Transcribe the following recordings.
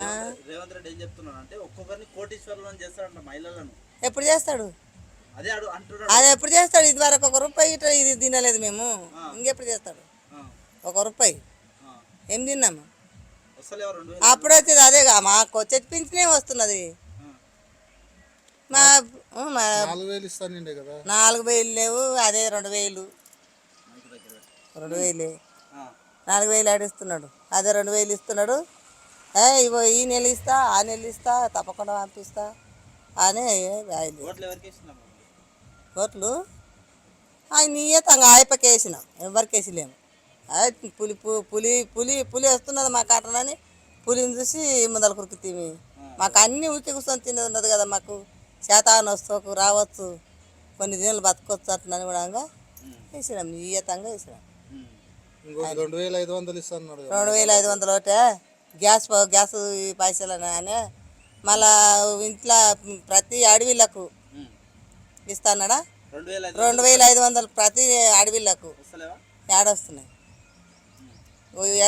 రేవంత్ రెడ్డి ఏం చెప్తున్నాడు అంటే ఒక్కొక్కరిని కోటీశ్వరులను చేస్తాడంట మహిళలను. ఎప్పుడు చేస్తాడు? అదే అడు అంటున్నాడు. అది ఎప్పుడు చేస్తాడు? ఇది వరకు ఒక రూపాయి ఇట్లా ఇది తినలేదు మేము. ఇంకెప్పుడు చేస్తాడు? ఒక రూపాయి. ఏం తిన్నాము? అప్పుడు వచ్చేది అదేగా మాకు వచ్చే పింఛనే వస్తున్నది. మా నాలుగు వేలు లేవు అదే రెండు వేలు. రెండు వేలు. ఆ, నాలుగు వేలు ఆడిస్తున్నాడు. అదే రెండు వేలు ఇస్తున్నాడు. ఏ ఇగో ఈ నెల ఇస్తా ఆ నెల ఇస్తా తప్పకుండా పంపిస్తా అని ఓట్లు ఆయన నీయే తంగ ఆయపకి వేసినాం ఎవరికి వేసిలేము ఆయ్ పులి పు- పులి పులి పులి వస్తున్నది మా కాటనని పులిని చూసి ముందల కురికి తిమి మాకు అన్ని ఊరికి కూర్చొని తినేది ఉన్నది కదా మాకు. శాతాన్ని వస్తూ రావచ్చు కొన్ని దినాలు బతకొచ్చు అట్లని కూడా వేసినాం నీయతంగా వేసినాం. ఉమ్. ఇంకొక రెండు వేల ఐదు వందలు ఇస్తాను కదా. రెండు వేల ఐదు వందలు ఒకటే. గ్యాస్ గ్యాస్ పైసలు అని మళ్ళా ఇంట్లో ప్రతి అడవిలకు. ఇస్తానడా? రెండు వేల ఐదు వందలు. ప్రతి అడవిలకు. ఏడొస్తున్నాయి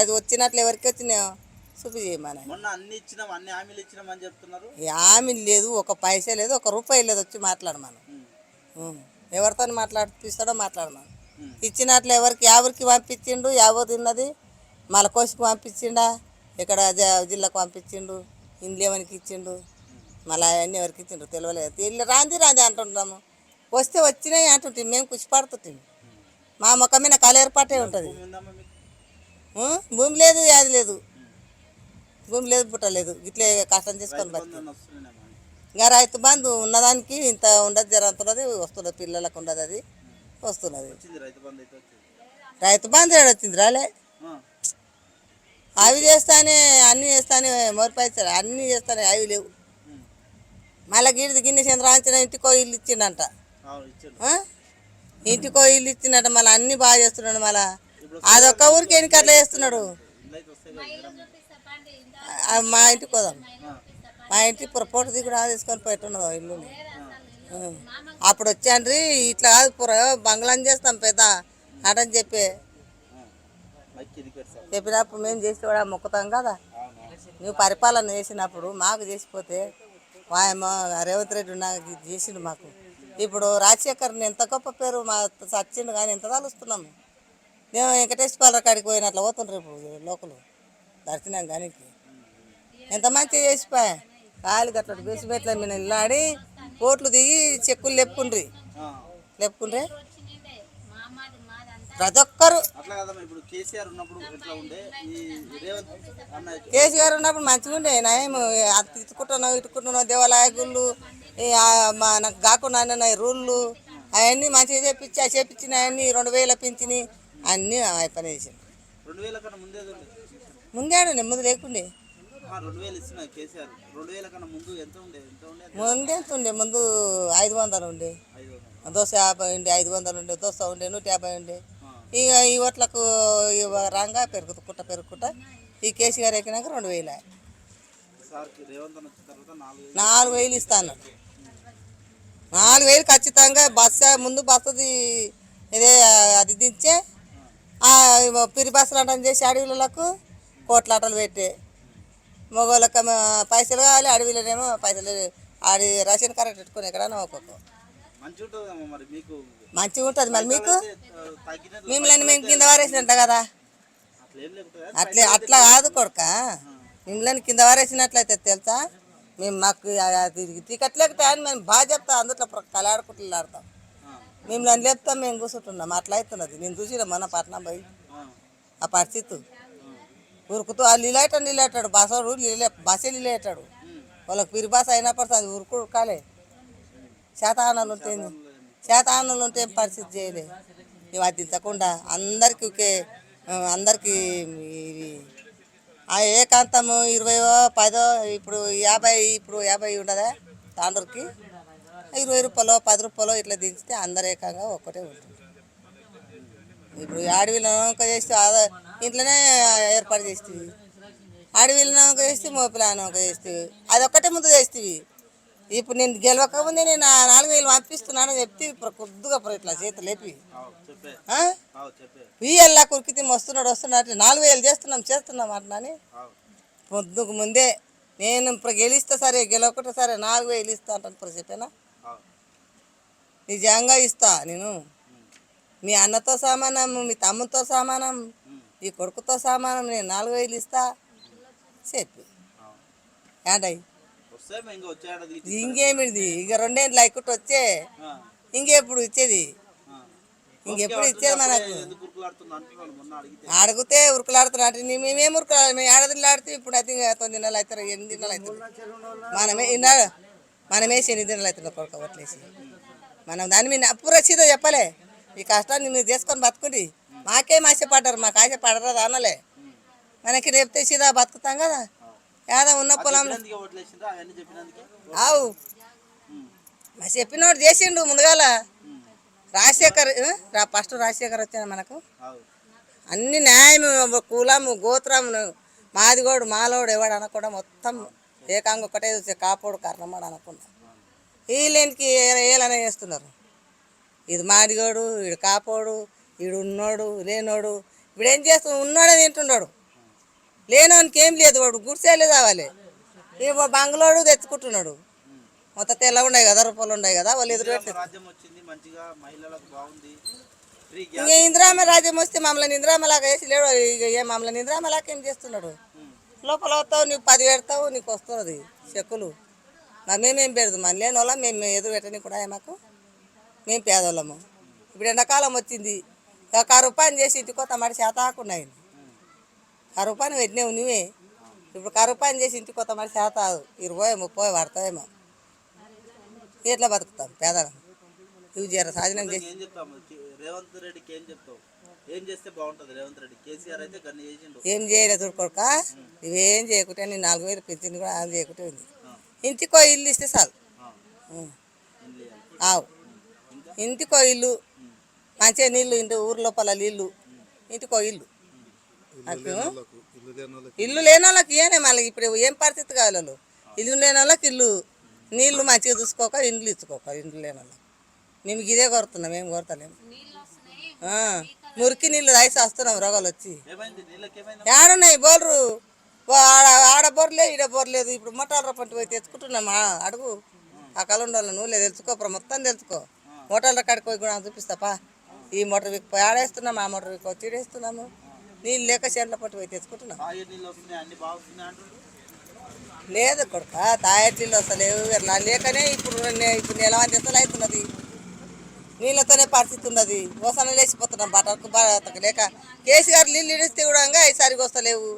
అది వచ్చినట్లు ఎవరికి వచ్చినాయో చూపి చేయమని హామీలు ఆమె లేదు ఒక పైసా లేదు ఒక రూపాయి లేదు వచ్చి మాట్లాడమను. ఎవరితో మాట్లాడిస్తాడో మాట్లాడమను. ఇచ్చినట్లు ఎవరికి ఎవరికి పంపించిండు ఎవరు తిన్నది మళ్ళీ కోసికి పంపించిండా? ఇక్కడ జ- జిల్లాకు పంపించిండు ఇండ్లేవనికి ఇచ్చిండు మళ్ళీ అవన్నీ ఎవరికి ఇచ్చిండు తెలియలేదు తెలి రాంది రాంది అంటుంటాము. వస్తే వచ్చినాయి అంటుంటాం మేము కుషి పడుతుంటాం మా ముఖం మీద కలేర్పాటే ఉంటుంది. భూమి లేదు అది లేదు. భూమి లేదు పుట్ట లేదు. ఇట్లే కష్టం చేసుకొని బతి బంధువులు వస్తున్నాయేమో అని. ఇంకా రైతు బంధు ఉన్నదానికి ఇంత ఉండదు జర అంత ఉన్నది వస్తున్నది పిల్లలకు ఉండదు అది. వస్తున్నది. రైతు బంధు అయితే వచ్చింది. రైతు బంధు ఏడ వచ్చింది రాలే? అవి చేస్తానే అన్నీ చేస్తానే మొరిపాయిస్తారు అన్నీ చేస్తానే అవి లేవు. మళ్ళీ గిడిది గిన్నె చంద్రాంచిన ఇంటికో ఇల్లు ఇచ్చిండంట? ఇంటికో ఇల్లు ఇచ్చిండట మళ్ళీ అన్నీ బాగా చేస్తున్నాడు మళ్ళీ. అదొక్క ఊరికి ఎన్నిక అట్లా చేస్తున్నాడు? మా ఇంటికి పోదాం. మా ఇంటి పొరపాటు దిగుడు తీసుకొని పెట్టున్నది ఇల్లు. అప్పుడు వచ్చాండ్రి ఇట్లా కాదు పుర బంగ్లాని చేస్తాం పెద్ద అటని చెప్పి. చెప్పినప్పుడు మేము చేసి కూడా మొక్కుతాం కదా. నువ్వు పరిపాలన చేసినప్పుడు మాకు చేసిపోతే వాయమ్మ రేవంత్ రెడ్డి నాకు ఇది చేసిండు మాకు. ఇప్పుడు రాజశేఖర్ని ఎంత గొప్ప పేరు మా సచ్చిండు కానీ ఎంత తలుస్తున్నాము మేము. వెంకటేశ్వర కాడికి పోయినట్లు పోతుండ్రు ఇప్పుడు లోకలు. దర్శనం కానీ ఎంత మంచిగా చేసిపోయా కాలు గట్ల బేసిమెట్ల మీద ఇల్లాడి కోట్లు దిగి చెక్కులు లెప్పుండ్రి లెప్పుకుండ్రే ప్రతి ఒక్కరు. కేసీఆర్ ఉన్నప్పుడు మంచిగా ఉండే. నయం అంత ఇటుకుంటున్నావు ఇటుకుంటున్నావు దేవాలయ గుళ్ళు మనకు కాకుండా రూళ్ళు అవన్నీ మంచిగా చేపించి ఆ చేపించిన అవన్నీ రెండు వేల పింఛని అన్నీ ఆ పని చేసింది ముందే నెమ్మది లేకుండే. ముందు ఎంత ఉండే? ముందే ముందు ఐదు వందలు ఉండే. దోశ యాభై ఉండే ఐదు వందలు ఉండే దోశ ఉండే నూట యాభై ఉండే. ఇక ఈ ఓట్లకు రంగా పెరుగుకుంటా పెరుగుకుంటా. ఈ కేసీఆర్ ఎక్కినాక రెండు వేల. నాలుగు వేలు ఇస్తాను. నాలుగు వేలు ఖచ్చితంగా బస్సు ముందు బస్సుది ఇదే అది దించే పిరి బస్సులు అంటాం చేసి అడవులకు కోట్లాటలు పెట్టే. మగవాళ్ళకి పైసలు కావాలి అడవిలోనేమో పైసలు ఆడి రేషన్ కార్డు పెట్టుకుని ఎక్కడైనా ఒక్కొక్క మంచిగా ఉంటుంది మరి మీకు? మిమ్మల్ని మేము కింద వారేసినట్ట కదా? అట్లా అట్లే కాదు కొడుక. మిమ్మల్ని కింద వారేసినట్లయితే తెలుసా? మేము మాకు టికెట్ లేకపోతే మేము బాగా చెప్తాం అందులో కలాడుకుంటూ ఆడతాం మిమ్మల్ని లేపుతాం మేము కూర్చుంటున్నాం. అట్లా అవుతున్నది. నేను చూసిన మన పట్నం పోయి. ఆ. పరిస్థితి. ఉరుకుతూ ఆ లీలాటాడు లీలాటాడు బసోడు లీలే బసే లీలేటాడు వాళ్ళకి పిరి బాస అయినప్పుడు అది ఉరుకు ఉరకాలే శాతానాలు ఉంటే శాతానులు ఉంటే ఏం పరిస్థితి చేయలే మేము అది అందరికీ అందరికీ ఒకే ఆ, ఆ ఏకాంతము ఇరవయో పదో ఇప్పుడు యాభై ఇప్పుడు యాభై ఉండదా తాండూరుకి? ఇరవై రూపాయలు పది రూపాయలు ఇట్లా దించితే అందరు ఏకంగా ఒక్కటే ఉంటుంది. ఇప్పుడు అడవిలోక చేస్తే ఇంట్లోనే ఏర్పాటు చేస్తుంది అడవిలోక చేస్తే మోపిలా నౌక చేస్తుంది అదొక్కటే ముందు చేస్తుంది ఇప్పుడు నేను గెలవక ముందే నేను నాలుగు వేలు పంపిస్తున్నాను చెప్తే ఇప్పుడు కొద్దిగా ఇప్పుడు ఇట్లా చేతి లేపి. వీఎల్లా కురికితే వస్తున్నాడు వస్తున్నాడు అంటే నాలుగు వేలు చేస్తున్నాం చేస్తున్నాం అట్లా అని. అవు. పొద్దుకు ముందే నేను ఇప్పుడు గెలిస్తే సరే గెలవకుంటే సరే నాలుగు వేలు ఇస్తా అంటాను ఇప్పుడు చెప్పానా. నిజంగా ఇస్తా నేను. మీ అన్నతో సమానం మీ తమ్ముతో సమానం ఈ కొడుకుతో సమానం నేను నాలుగు వేలు ఇస్తా చెప్పి. ఏంటయ్యి ఇంకేమిది ఇక రెండేళ్ళు అయికుట్టు వచ్చే. ఇంకెప్పుడు ఇచ్చేది. ఇంకెప్పుడు ఇచ్చేది మనకు? అడిగితే. నీ మేమేం ఉరుకులాడు మేము ఏడాదిలో ఆడితే ఇప్పుడు అయితే ఇంకా తొమ్మిది నెలలు అవుతారు ఎనిమిది నెలలు అవుతుంది మనమే ఇన్నాడు మనమే ఎనిమిది నెలలు అవుతుంది కొడుకు ఓట్లేసి మనం దాని మీద అప్పు రసీదో చెప్పలే. ఈ కష్టాన్ని మీరు చేసుకొని బతుకుండి. మాకేం ఆశపడ్డారు మాకు ఆశపడరు అనలే మనకి రేపితే సీదా బతుకుతాం కదా. ఏదో ఉన్న పొలంలో. మా చెప్పినోడు చేసిండు ముందుగాల. రాజశేఖర్ ఫస్ట్ రాజశేఖర్ వచ్చాను మనకు. అన్ని న్యాయము కులము గోత్రము మాదిగోడు మాలోడు ఎవడు అనకుండా మొత్తం ఏకాంగ ఒకటే కాపోడు కర్ణమాడు అనకుండా వీళ్ళకి ఏలనే చేస్తున్నారు? ఇది మాదిగోడు వీడు కాపోడు వీడు ఉన్నోడు లేనోడు. ఇప్పుడు ఏం చేస్తున్నాడు ఉన్నోడే తింటున్నాడు లేనోనికి ఏం లేదు వాడు గుడిసేలే కావాలి ఈ బంగ్లోడు తెచ్చుకుంటున్నాడు. మొత్తం తెల్ల ఉన్నాయి కదా రూపాయలు ఉన్నాయి కదా వాళ్ళు ఎదురు ఇంకా ఇందిరామ రాజ్యం వస్తే మమ్మల్ని ఇందిరామలాగా వేసి లేడు ఇక ఏ మమ్మల్ని ఇందిరామలాగా ఏం చేస్తున్నాడు? ఉమ్, లోపల వస్తావు నీకు పది పెడతావు నీకు వస్తుంది చెక్కులు. మరి మేమేం పెడదు మన లేని వాళ్ళం మేము ఎదురు పెట్టని కూడా మాకు మేము పేదోళ్ళము. ఇప్పుడు ఎండాకాలం వచ్చింది కరువు పని చేసి ఇంటికి కొత్త మరి అయింది పని పెట్టినావు నువ్వే. ఇప్పుడు కరువు పని చేసి ఇంటికి కొత్త మరి శాత ఇరవై ముప్పై పడతాయేమో ఎట్లా బతుకుతాం పేదలం? ఇవి జర సాధనం చేసి రేవంత్ రెడ్డికి ఏం చెప్తావు? ఏం చేస్తే బాగుంటది రేవంత్ రెడ్డి? కేసీఆర్ అయితే గన్ని చేసిండు. ఏం చేయలేదు చూడుకోక ఇవేం చేయకుంటే నేను నాలుగు వేలు పెంచింది కూడా ఆమె చేయకుంటే ఉంది. ఇంటికో ఇల్లు ఇస్తే చాలు. ఆ. ఆవు. ఇంటికో ఇల్లు. మంచిగా నీళ్ళు ఇంటి ఊరు లోపల నీళ్ళు. ఇంటికో ఇల్లు. ఇల్లు లేని వాళ్ళకి ఏనే మళ్ళీ ఇప్పుడు ఏం పరిస్థితి కావాలి. వాళ్ళు ఇల్లు లేని వాళ్ళకి ఇల్లు నీళ్ళు మంచిగా చూసుకోక ఇండ్లు ఇచ్చుకోక ఇండ్లు లేని వాళ్ళకి మేము ఇదే కొడుతున్నాం మేము కొడతలేము ఆ, మురికి నీళ్ళు తాగి వస్తున్నాం రోగాలు వచ్చి. ఏమైంది? నీళ్ళకి ఏమైంది? ఏడున్నాయి బోర్లు. ఓ ఆడ ఆడ బోర్లే ఈడ బోర్లేదు ఇప్పుడు మోటార్ల పంట పోయి తెచ్చుకుంటున్నాం ఆ, అడుగు. ఆ కలండోళ్ళు నువ్వులే తెలుసుకో మొత్తం తెలుసుకో. మోటార్ల కాడికి పోయి కూడా చూపిస్తాపా ఈ మోటార్ విక్కి ఆడేస్తున్నాం ఆ మోటార్ విక్కి తీడేస్తున్నాము నీళ్ళు లేక చేనుల పట్టు పోయి తెచ్చుకుంటున్నాం. నీళ్ళు లేదు కొడుక తాయట్లీలు వస్తలేవు ఇట్లా లేకనే ఇప్పుడు ఇప్పుడు నెలవంతి అసలు అవుతున్నది. నీళ్ళతోనే పరిస్థితి ఉన్నది. ఓసన లేచిపోతున్నాం. బట్టకు బట్టకు లేక కేసీఆర్ నీళ్ళు ఇడిస్తే కూడా ఈసారికి వస్తలేవు.